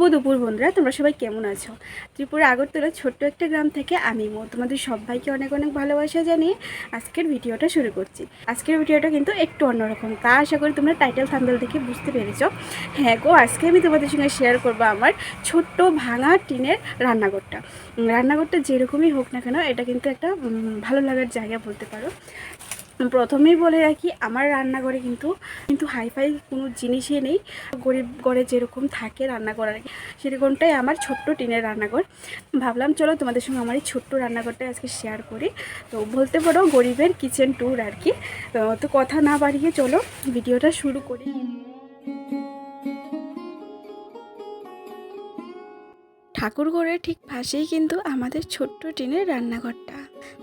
শুভ দুপুর বন্ধুরা, তোমরা সবাই কেমন আছো? ত্রিপুরা আগরতলা ছোট্ট একটা গ্রাম থেকে আমি মো, তোমাদের সবাইকে অনেক অনেক ভালোবাসা জানিয়ে আজকের ভিডিওটা শুরু করছি। আজকের ভিডিওটা কিন্তু একটু অন্যরকম, তা আশা করি তোমরা টাইটেল থাম্বেল দেখে বুঝতে পেরেছ। হ্যাঁ গো, আজকে আমি তোমাদের সঙ্গে শেয়ার করব আমার ছোট্ট ভাঙা টিনের রান্নাঘরটা। রান্নাঘরটা যেরকমই হোক না কেন, এটা কিন্তু একটা ভালো লাগার জায়গা বলতে পারো। প্রথমেই বলে রাখি, আমার রান্নাঘরে কিন্তু কিন্তু হাইফাই কোনো জিনিসই নেই। গরিব ঘরে যেরকম থাকে রান্না করার সেরকমটাই আমার ছোট্ট টিনের রান্নাঘর। ভাবলাম চলো তোমাদের সঙ্গে আমার এই ছোট্ট রান্নাঘরটা আজকে শেয়ার করি। তো বলতে পারো গরিবের কিচেন ট্যুর আর কি। তো কথা না বাড়িয়ে চলো, ভিডিওটা শুরু করি। ঠাকুরঘরের ঠিক পাশেই কিন্তু আমাদের ছোট্ট টিনের রান্নাঘরটা।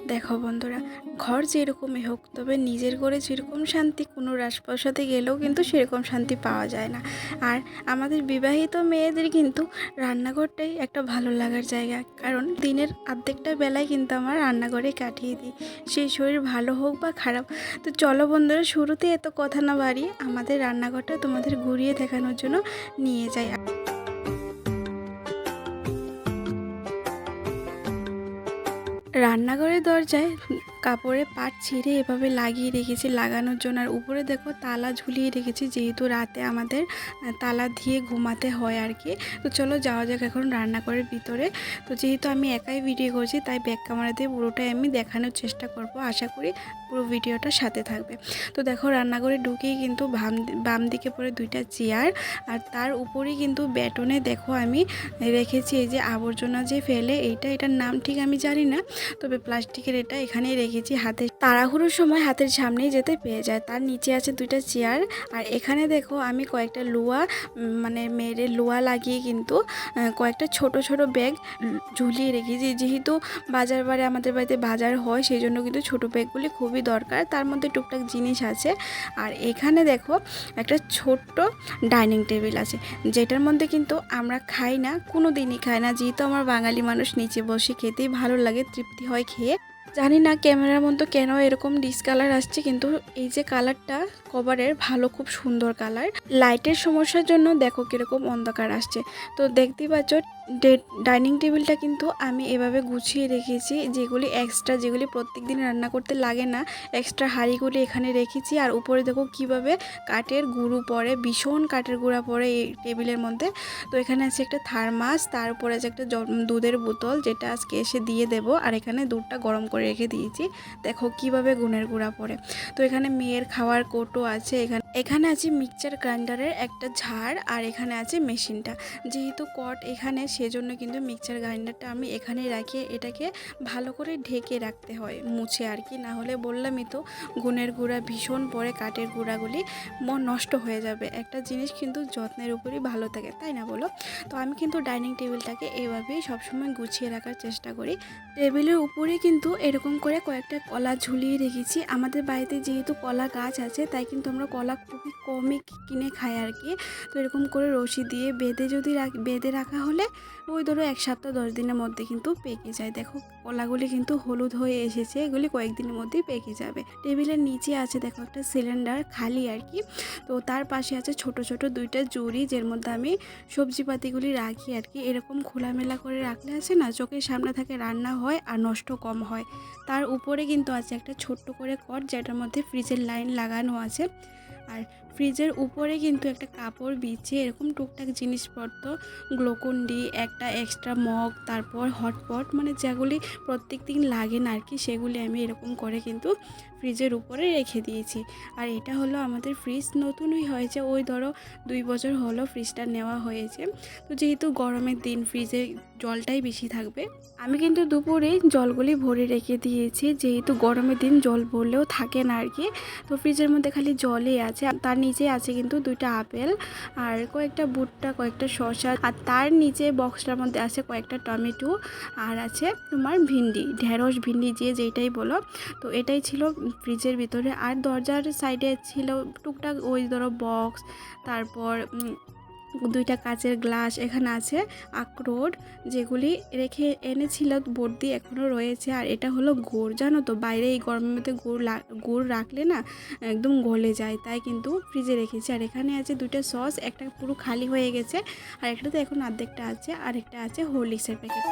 দেখো বন্ধুরা, ঘর যেরকমই হোক, তবে নিজের ঘরে যেরকম শান্তি, কোনো রাজপ্রাসাদে গেলেও কিন্তু সেরকম শান্তি পাওয়া যায় না। আর আমাদের বিবাহিত মেয়েদের কিন্তু রান্নাঘরটাই একটা ভালো লাগার জায়গা। কারণ দিনের অর্ধেকটা বেলায় কিন্তু আমার রান্নাঘরে কাটিয়ে দিই। সেই শরীর ভালো হোক বা খারাপ, তো চলো বন্ধুরা, শুরুতে এত কথা না বাড়িয়ে আমাদের রান্নাঘরটা তোমাদের ঘুরিয়ে দেখানোর জন্য নিয়ে যাই। রান্নাঘরের দরজায় কাপড়ে পাট ছিঁড়ে এভাবে লাগিয়ে রেখেছি লাগানোর জন্য। আর উপরে দেখো তালা ঝুলিয়ে রেখেছি, যেহেতু রাতে আমাদের তালা দিয়ে ঘুমাতে হয় আর কি। তো চলো যাওয়া যাক এখন রান্না রান্নাঘরের ভিতরে। তো যেহেতু আমি একাই ভিডিও করছি, তাই ব্যাক ক্যামেরা দিয়ে পুরোটাই আমি দেখানোর চেষ্টা করব। আশা করি পুরো ভিডিওটা সাথে থাকবে। তো দেখো রান্নাঘরে ঢুকেই কিন্তু বাম বাম দিকে পরে দুইটা চেয়ার আর তার উপরেই কিন্তু ব্যাটনে দেখো আমি রেখেছি, এই যে আবর্জনা যে ফেলে, এইটা, এটার নাম ঠিক আমি জানি না, তবে প্লাস্টিকের এটা এখানেই রেখেছি হাতে। তাড়াহুড়োর সময় হাতের সামনেই যেতে পেয়ে যায়। তার নিচে আছে দুইটা চেয়ার। আর এখানে দেখো আমি কয়েকটা লোয়া মানে মেরে লোয়া লাগিয়ে কিন্তু কয়েকটা ছোট ছোট ব্যাগ ঝুলিয়ে রেখেছি। যেহেতু বাজার বারে আমাদের বাড়িতে বাজার হয়, সেই জন্য কিন্তু ছোট ব্যাগগুলি খুবই দরকার। তার মধ্যে টুকটাক জিনিস আছে। আর এখানে দেখো একটা ছোট্ট ডাইনিং টেবিল আছে, যেটার মধ্যে কিন্তু আমরা খাই না কোনো দিনই খাই না। যেহেতু আমার বাঙালি মানুষ, নিচে বসে খেতেই ভালো লাগে, তৃপ্তি হয় খেয়ে। জানি না ক্যামেরার মতো কেন এরকম ডিসকালার আসছে, কিন্তু এই যে কালারটা কভারের ভালো, খুব সুন্দর কালার লাইটের সমস্যার জন্য দেখো কীরকম অন্ধকার আসছে। তো দেখতেই পাচ্ছ ডাইনিং টেবিলটা কিন্তু আমি এভাবে গুছিয়ে রেখেছি, যেগুলি এক্সট্রা যেগুলি প্রত্যেক দিন রান্না করতে লাগে না এক্সট্রা হাঁড়িগুলি এখানে রেখেছি। আর উপরে দেখো কীভাবে কাঠের গুঁড়ো পড়ে, ভীষণ কাঠের গুঁড়া পড়ে এই টেবিলের মধ্যে। তো এখানে আছে একটা থার্মাস, তার উপরে আছে একটা দুধের বোতল, যেটা আজকে এসে দিয়ে দেবো। আর এখানে দুধটা গরম করে রেখে দিয়েছি। দেখো কীভাবে গুণের গুঁড়া পড়ে। তো এখানে মেয়ের খাওয়ার কোটো আছে, এখানে এখানে আছে মিক্সচার গ্রাইন্ডারের একটা ঝাড়, আর এখানে আছে মেশিনটা যেহেতু কট এখানে সেজন্য কিন্তু মিক্সচার গ্রাইন্ডারটা আমি এখানে রাখি, এটাকে ভালো করে ঢেকে রাখতে হয়, মুছে আর কি। না হলে বললামই তো, গুণের গুঁড়া ভীষণ পরে কাঠের গুঁড়াগুলি মন নষ্ট হয়ে যাবে। একটা জিনিস কিন্তু যত্নের উপরই ভালো থাকে, তাই না বলো? তো আমি কিন্তু ডাইনিং টেবিলটাকে এইভাবেই সবসময় গুছিয়ে রাখার চেষ্টা করি। টেবিলের উপরে কিন্তু এরকম করে কয়েকটা কলা ঝুলিয়ে রেখেছি। আমাদের বাড়িতে যেহেতু কলা গাছ আছে, তাই কিন্তু আমরা কলা খুবই কমই কিনে খাই আর কি। তো এরকম করে রশি দিয়ে বেঁধে যদি বেঁধে রাখা হলে ওই ধরো এক সপ্তাহ, দশ দিনের মধ্যে কিন্তু পেকে যায়। দেখো, কলাগুলি কিন্তু হলুদ হয়ে এসেছে, এগুলি কয়েকদিনের মধ্যেই পেকে যাবে। টেবিলের নিচে আছে, দেখো, একটা সিলিন্ডার খালি আর কি। তো তার পাশে আছে ছোট ছোট দুইটা জুড়ি, যের মধ্যে আমি সবজিপাতিগুলি রাখি আর কি। এরকম খোলামেলা করে রাখলে আছে না, চোখের সামনে থাকে রান্না হয় আর নষ্ট কম হয়। তার উপরে কিন্তু আছে একটা ছোট্ট করে কট, যেটার মধ্যে ফ্রিজের লাইন লাগানো আছে। আর ফ্রিজের উপরে কিন্তু একটা কাপড় বিছিয়ে এরকম টুকটাক জিনিসপত্র গ্লোকন্ডি একটা এক্সট্রা মগ, তারপর হটপট মানে যেগুলি প্রত্যেক দিন লাগে না আর কি সেগুলি আমি এরকম করে কিন্তু ফ্রিজের উপরে রেখে দিয়েছি। আর এটা হলো আমাদের ফ্রিজ, নতুনই হয়েছে, ওই ধরো দুই বছর হলো ফ্রিজটা নেওয়া হয়েছে। তো যেহেতু গরমের দিন, ফ্রিজে জলটাই বেশি থাকবে, আমি কিন্তু দুপুরে জলগুলি ভরে রেখে দিয়েছি, যেহেতু গরমের দিন জল ভরলেও থাকে না আর কি তো ফ্রিজের মধ্যে খালি জলই আছে তার নিচে আছে কিন্তু দুইটা আপেল আর কয়েকটা ভুট্টা, কয়েকটা শশা আর তার নিচে বক্সটার মধ্যে আছে কয়েকটা টমেটো আর আছে তোমার ভিন্ডি, ঢেঁড়স ভিন্ডি যে যেটাই বলো। তো এটাই ছিল ফ্রিজের ভিতরে। আর দরজার সাইডে ছিল টুকটাক ওই ধরো বক্স, তারপর দুইটা কাচের গ্লাস এখানে আছে, আখরোট যেগুলি রেখে এনেছিল, বর্দি এখনও রয়েছে। আর এটা হলো গুড়, জানো তো? বাইরে এই গরমের মধ্যে গুড় গুড় রাখলে না একদম গলে যায়, তাই কিন্তু ফ্রিজে রেখেছি। আর এখানে আছে দুইটা সস, একটা পুরো খালি হয়ে গেছে, আর একটা তো এখন অর্ধেকটা আছে আর একটা আছে হরলিক্সের প্যাকেট।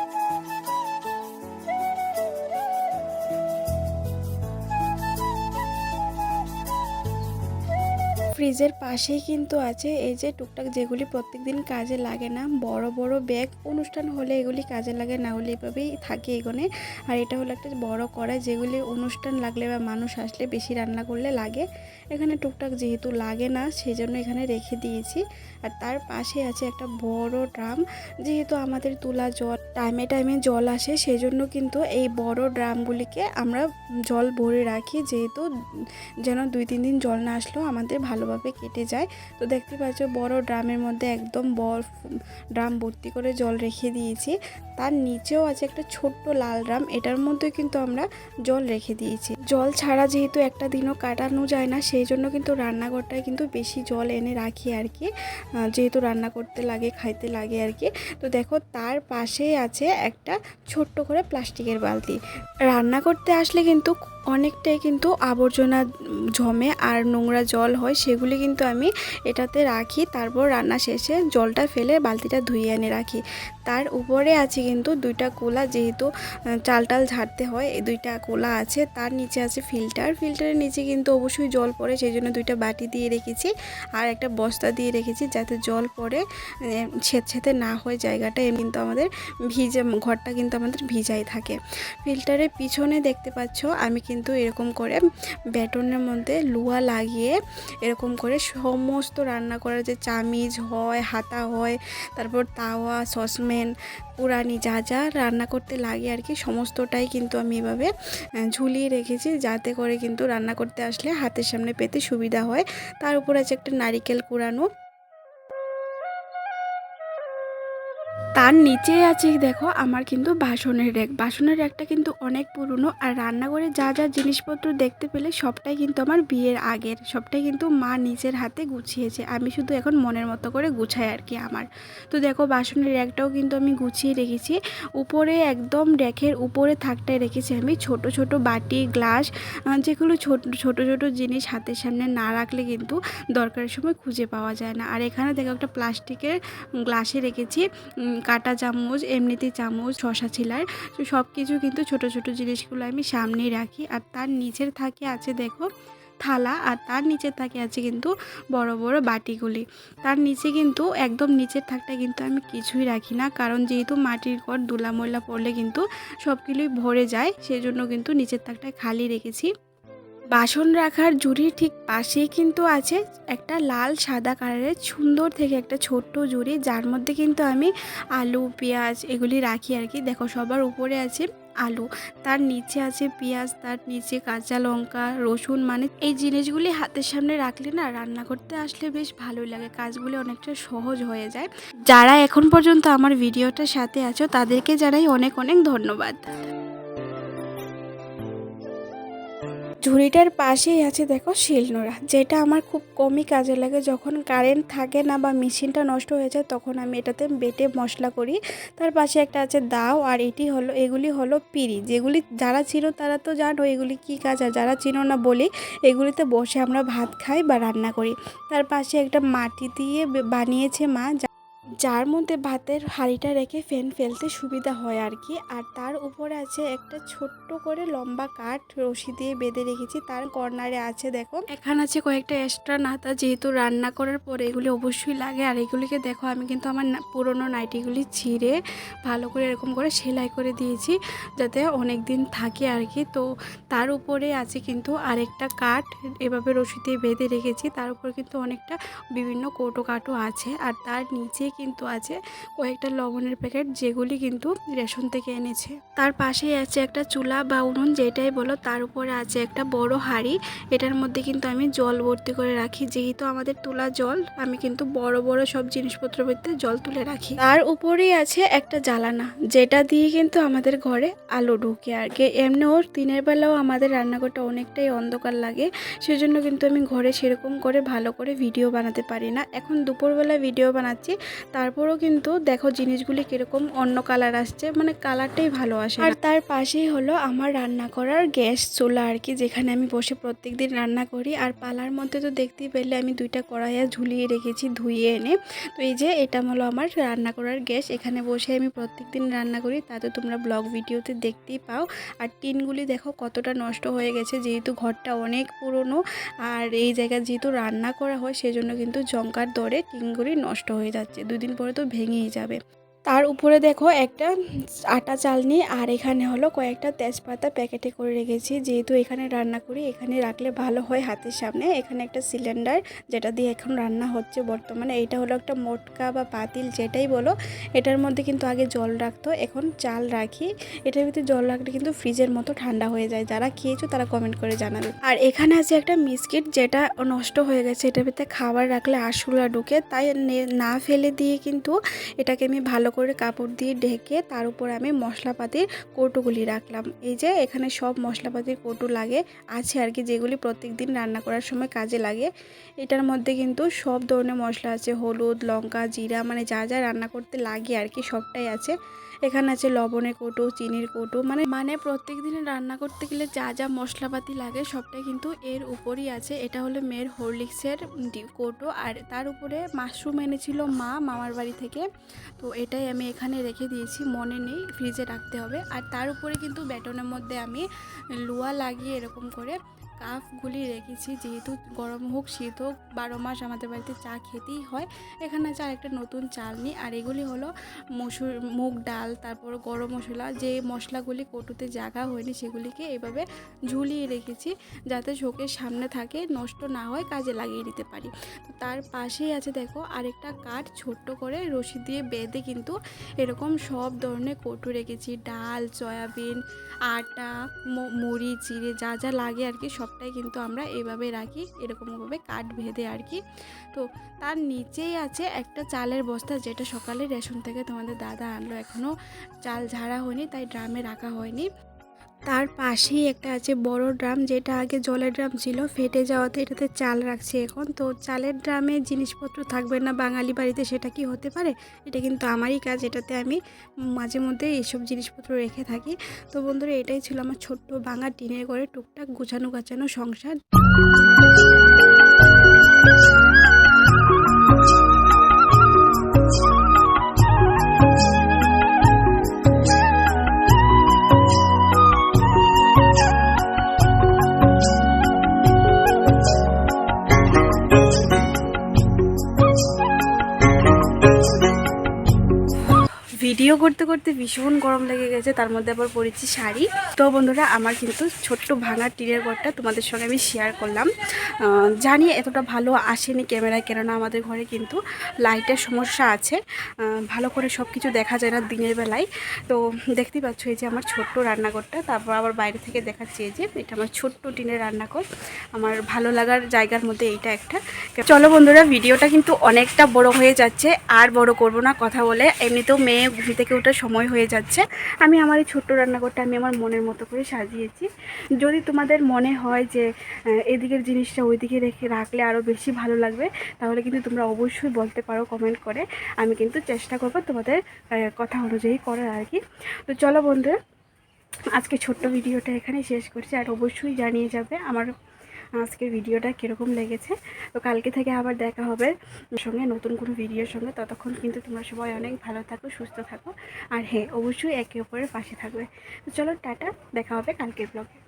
ফ্রিজের পাশেই কিন্তু আছে এই যে টুকটাক যেগুলি প্রত্যেকদিন কাজে লাগে না। বড় বড় ব্যাগ অনুষ্ঠান হলে এগুলি কাজে লাগে না হলে এভাবেই থাকে এখানে আর এটা হলো একটা বড় কড়াই যেগুলি অনুষ্ঠান লাগলে বা মানুষ আসলে বেশি রান্না করলে লাগে। এখানে টুকটাক যেহেতু লাগে না সেই জন্য এখানে রেখে দিয়েছি। আর তার পাশে আছে একটা বড় ড্রাম। যেহেতু আমাদের তোলা জল, টাইমে টাইমে জল আসে সেই জন্য কিন্তু এই বড় ড্রামগুলিকে আমরা জল ভরে রাখি। যেহেতু যেন দুই, তিন দিন জল না আসলেও আমাদের ভালোভাবে কেটে যায়। তো দেখতে পাচ্ছ, বড় ড্রামের মধ্যে একদম বরফ ড্রাম ভর্তি করে জল রেখে দিয়েছি। তার নিচেও আছে একটা ছোট্ট লাল ড্রাম, এটার মধ্যে কিন্তু আমরা জল রেখে দিয়েছি। জল ছাড়া যেহেতু একটা দিনও কাটানো যায় না, সেই জন্য কিন্তু রান্নাঘরটায় কিন্তু বেশি জল এনে রাখি আর কি। যেহেতু রান্না করতে লাগে, খাইতে লাগে আর কি। তো দেখো, তার পাশেই আছে একটা ছোট্ট করে প্লাস্টিকের বালতি। রান্না করতে আসলে কিন্তু অনেকটাই কিন্তু আবর্জনা জমে আর নোংরা জল হয় সেগুলি কিন্তু আমি এটাতে রাখি তারপর রান্না শেষে জলটা ফেলে বালতিটা ধুয়ে এনে রাখি। তার উপরে আছে কিন্তু দুইটা কোলা যেহেতু চাল টাল ঝাড়তে হয়, এই দুইটা কোলা আছে, তার নিচে আছে ফিল্টার। ফিল্টারের নিচে কিন্তু অবশ্যই জল পড়ে সেই জন্য দুইটা বাটি দিয়ে রেখেছি আর একটা বস্তা দিয়ে রেখেছি যাতে জল পড়ে ছেতে না হয় জায়গাটা। কিন্তু আমাদের ভিজে, ঘরটা কিন্তু আমাদের ভিজাই থাকে। ফিল্টারের পিছনে দেখতে পাচ্ছ, আমি কিন্তু এরকম করে ব্যাটনের মধ্যে লুয়া লাগিয়ে এরকম করে সমস্ত রান্না করার যে চামিচ হয়, হাতা হয়, তারপর তাওয়া, সসম্যান পুরানি যা যা রান্না করতে লাগে আর কি, সমস্তটাই কিন্তু আমি এভাবে ঝুলিয়ে রেখেছি যাতে করে কিন্তু রান্না করতে আসলে হাতের সামনে পেতে সুবিধা হয়। তার উপর আছে একটা নারিকেল কুড়ানো। তার নিচে আছে, দেখো, আমার কিন্তু বাসনের র্যাক বাসনের র্যাকটা কিন্তু অনেক পুরনো আর রান্নাঘরে যা যা জিনিসপত্র দেখতে পেলে সবটাই কিন্তু আমার বিয়ের আগের, সবটাই কিন্তু মা নিজের হাতে গুছিয়েছে। আমি শুধু এখন মনের মতো করে গুছাই আর কি আমার। তো দেখো, বাসনের র্যাকটাও কিন্তু আমি গুছিয়ে রেখেছি। উপরে একদম র্যাকের উপরে থাকটায় রেখেছি আমি। ছোট ছোট বাটি, গ্লাস যেগুলো ছোট ছোট ছোট জিনিস হাতের সামনে না রাখলে কিন্তু দরকারের সময় খুঁজে পাওয়া যায় না। আর এখানে দেখো একটা প্লাস্টিকের গ্লাসে রেখেছি কাটা চামচ এমনিতে চামচ শশা ছিলার, তো সব কিছু কিন্তু ছোট ছোট জিনিসগুলো আমি সামনেই রাখি। আর তার নিচের থাকে আছে দেখো থালা, আর তার নিচের থাকে আছে কিন্তু বড় বড় বাটিগুলি। তার নিচে কিন্তু একদম নিচের থাকটা কিন্তু আমি কিছুই রাখি না, কারণ যেহেতু মাটির ঘর দুলা ময়লা পড়লে কিন্তু সবগুলোই ভরে যায় সেই জন্য কিন্তু নিচের থাকটা খালি রেখেছি। বাসন রাখার জুড়ির ঠিক পাশেই কিন্তু আছে একটা লাল সাদা কালারের সুন্দর থেকে একটা ছোট্ট জুড়ি, যার মধ্যে কিন্তু আমি আলু, পেঁয়াজ এগুলি রাখি আর কি। দেখো সবার উপরে আছে আলু, তার নিচে আছে পেঁয়াজ, তার নিচে কাঁচা লঙ্কা, রসুন মানে এই জিনিসগুলি হাতের সামনে রাখলে না রান্না করতে আসলে বেশ ভালোই লাগে, কাজগুলি অনেকটা সহজ হয়ে যায়। যারা এখন পর্যন্ত আমার ভিডিওটার সাথে আছো তাদেরকে জানাই অনেক অনেক ধন্যবাদ। ঝুড়িটার পাশেই আছে দেখো শিলনোড়া, যেটা আমার খুব কমই কাজে লাগে। যখন কারেন্ট থাকে না বা মেশিনটা নষ্ট হয়ে যায়, তখন আমি এটাতে বেটে মশলা করি। তার পাশে একটা আছে দাও, আর এটি হলো, এগুলি হলো পিড়ি। যেগুলি যারা চিনো তারা তো জানো এগুলি কী কাজ, আর যারা চিনো না বলি এগুলিতে বসে আমরা ভাত খাই বা রান্না করি। তার পাশে একটা মাটি দিয়ে বানিয়েছে মা যার মধ্যে ভাতের হাঁড়িটা রেখে ফ্যান ফেলতে সুবিধা হয় আর কি। আর তার উপরে আছে একটা ছোট্ট করে লম্বা কাঠ রশি দিয়ে বেঁধে রেখেছি। তার কর্নারে আছে দেখো। এখানে আছে কয়েকটা এক্সট্রা নাতা যেহেতু রান্না করার পরে এগুলি অবশ্যই লাগে। আর এগুলিকে দেখো, আমি কিন্তু আমার পুরনো নাইটিগুলি ছিঁড়ে ভালো করে এরকম করে সেলাই করে দিয়েছি যাতে অনেক দিন থাকে আর কি। তো তার উপরে আছে কিন্তু আরেকটা কাঠ এভাবে রশি দিয়ে বেঁধে রেখেছি। তার উপর কিন্তু অনেকটা বিভিন্ন কৌটো কাটো আছে। আর তার নিচে কিন্তু আছে কয়েকটা লবণের প্যাকেট যেগুলি কিন্তু রেশন থেকে এনেছে। তার পাশেই আছে একটা চুলা বা উনুন যেটাই বলো, তার উপরে আছে একটা বড় হাঁড়ি। এটার মধ্যে কিন্তু আমি জল ভর্তি করে রাখি। যেহেতু আমাদের তোলা জল, আমি কিন্তু বড় বড় সব জিনিসপত্র ভিতরে জল তুলে রাখি। তার উপরেই আছে একটা জ্বালানা, যেটা দিয়ে কিন্তু আমাদের ঘরে আলো ঢুকে আর কি। এমনিও দিনের বেলাও আমাদের রান্নাঘরটা অনেকটাই অন্ধকার লাগে, সেজন্য কিন্তু আমি ঘরে সেরকম করে ভালো করে ভিডিও বানাতে পারি না। এখন দুপুরবেলা ভিডিও বানাচ্ছি তারপরেও কিন্তু দেখো জিনিসগুলি কীরকম, অন্য কালার আসছে মানে কালারটাই ভালো আসে আর তার পাশেই হলো আমার রান্না করার গ্যাস চুলা আর কি, যেখানে আমি বসে প্রত্যেক দিন রান্না করি। আর পালার মধ্যে তো দেখতেই পেলে আমি দুইটা কড়াইয়া ঝুলিয়ে রেখেছি ধুইয়ে এনে। তো এই যে এটা হলো আমার রান্না করার গ্যাস, এখানে বসে আমি প্রত্যেক দিন রান্না করি তা তো তোমরা ব্লগ ভিডিওতে দেখতেই পাও। আর টিনগুলি দেখো কতটা নষ্ট হয়ে গেছে, যেহেতু ঘরটা অনেক পুরনো, আর এই জায়গায় যেহেতু রান্না করা হয়, সেজন্য কিন্তু জঙ্কার দরে টিনগুলি নষ্ট হয়ে যাচ্ছে। দুদিন পরে তো ভেঙেই যাবে। তার উপরে দেখো একটা আটা চালনি আর এখানে হলো কয়েকটা তেজপাতা প্যাকেটে করে রেখেছি। যেহেতু এখানে রান্না করি, এখানে রাখলে ভালো হয় হাতের সামনে। এখানে একটা সিলিন্ডার যেটা দিয়ে এখন রান্না হচ্ছে বর্তমানে। এটা হলো একটা মোটকা বা পাতিল যেটাই বলো, এটার মধ্যে কিন্তু আগে জল রাখতো। এখন চাল রাখি। এটার ভিতরে জল রাখলে কিন্তু ফ্রিজের মতো ঠান্ডা হয়ে যায়। যারা খেয়েছো তারা কমেন্ট করে জানাবে। আর এখানে আছে একটা মিসকিট যেটা নষ্ট হয়ে গেছে। এটার ভিতরে খাবার রাখলে আশুলা ঢুকে। তাই নে- না ফেলে দিয়ে কিন্তু এটাকে আমি ভালো করে কাপড় দিয়ে ঢেকে তার উপর আমি মশলাপাতির কৌটোগুলি রাখলাম। এই যে, এখানে সব মশলাপাতির কৌটো লাগে, আছে আর কি, যেগুলি প্রত্যেক দিন রান্না করার সময় কাজে লাগে। এটার মধ্যে কিন্তু সব ধরনের মশলা আছে, হলুদ, লঙ্কা, জিরা মানে যা যা রান্না করতে লাগে আর কি, সবটাই আছে। এখানে আছে লবণের কৌটো, চিনির কৌটো মানে মানে প্রত্যেক দিনে রান্না করতে গেলে যা যা মশলাপাতি লাগে সবটাই কিন্তু এর উপরই আছে। এটা হলো মেয়ের হরলিক্সের কৌটো আর তার উপরে মাশরুম এনেছিল মা মামার বাড়ি থেকে। তো এটাই আমি এখানে রেখে দিয়েছি, মনে নেই, ফ্রিজে রাখতে হবে। আর তার উপরে কিন্তু ব্যাটনের মধ্যে আমি লোয়া লাগিয়ে এরকম করে কাপগুলি রেখেছি, যেহেতু গরম হোক, শীত হোক, বারো মাস আমাদের বাড়িতে চা খেতেই হয়। এখানে আছে একটা নতুন চালনি, আর এগুলি হলো মসুর, মুগ ডাল, তারপর গরম মশলা, যে মশলাগুলি কটুতে জাগা হয়নি সেগুলিকে এভাবে ঝুলিয়ে রেখেছি, যাতে চোখের সামনে থাকে, নষ্ট না হয়, কাজে লাগিয়ে নিতে পারি। তার পাশেই আছে দেখো আরেকটা কাঠ, ছোট্ট করে রশি দিয়ে বেঁধে কিন্তু এরকম সব ধরনের কটু রেখেছি। ডাল, সয়াবিন, আটা মুড়ি চিড়ে যা যা লাগে আর কি সবটাই কিন্তু আমরা এভাবে রাখি, এরকমভাবে কাঠ ভেদে আর কি। তো তার নিচেই আছে একটা চালের বস্তা যেটা সকালে রেশন থেকে তোমাদের দাদা আনলো। এখনও চাল ঝাড়া হয়নি, তাই ড্রামে রাখা হয়নি। তার পাশেই একটা আছে বড় ড্রাম, যেটা আগে জলের ড্রাম ছিল, ফেটে যাওয়াতে এটাতে চাল রাখছে এখন। তো চালের ড্রামে জিনিসপত্র থাকবে না বাঙালি বাড়িতে, সেটা কি হতে পারে? এটা কিন্তু আমারই কাজ, এটাতে আমি মাঝে মধ্যে এইসব জিনিসপত্র রেখে থাকি। তো বন্ধুরা, এটাই ছিল আমার ছোট্ট ভাঙা টিনের ঘরে টুকটাক গুছানো গাছানো সংসার। ভিডিও করতে করতে ভীষণ গরম লেগে গেছে, তার মধ্যে আবার পরেছি শাড়ি। তো বন্ধুরা, আমার কিন্তু ছোট্ট ভাঙা টিনের ঘরটা তোমাদের সঙ্গে আমি শেয়ার করলাম। জানি এতটা ভালো আসেনি ক্যামেরায়, কেননা আমাদের ঘরে কিন্তু লাইটের সমস্যা আছে। ভালো করে সব কিছু দেখা যায় না দিনের বেলায়। তো দেখতেই পাচ্ছ এই যে আমার ছোট্ট রান্নাঘরটা, তারপর আবার বাইরে থেকে দেখাচ্ছি এই যে, এটা আমার ছোট্ট টিনের রান্নাঘর। আমার ভালো লাগার জায়গার মধ্যে এইটা একটা। চলো বন্ধুরা, ভিডিওটা কিন্তু অনেকটা বড় হয়ে যাচ্ছে, আর বড় করব না, কথা বলে। এমনিতেও মেয়ে ঘুম থেকে ওঠার সময় হয়ে যাচ্ছে। আমি আমার এই ছোট্ট রান্নাঘরটা আমি আমার মনের মতো করে সাজিয়েছি। যদি তোমাদের মনে হয় যে এদিকের জিনিসটা ওইদিকে রেখে রাখলে আরও বেশি ভালো লাগবে, তাহলে কিন্তু তোমরা অবশ্যই বলতে পারো কমেন্ট করে। আমি কিন্তু চেষ্টা করব তোমাদের কথা অনুযায়ী করার আর কি। তো চলো বন্ধুরা, আজকে ছোট্ট ভিডিওটা এখানে শেষ করছি। আর অবশ্যই জানিয়ে যাবে আমার আজকের ভিডিওটা কীরকম লেগেছে? তো কালকে থেকে আবার দেখা হবে সঙ্গে নতুন কোনো ভিডিওর সঙ্গে। ততক্ষণ কিন্তু তোমরা সবাই অনেক ভালো থাকো, সুস্থ থাকো। আর হ্যাঁ অবশ্যই একে অপরের পাশে থাকবে। চলো, টাটা। দেখা হবে কালকের ব্লগে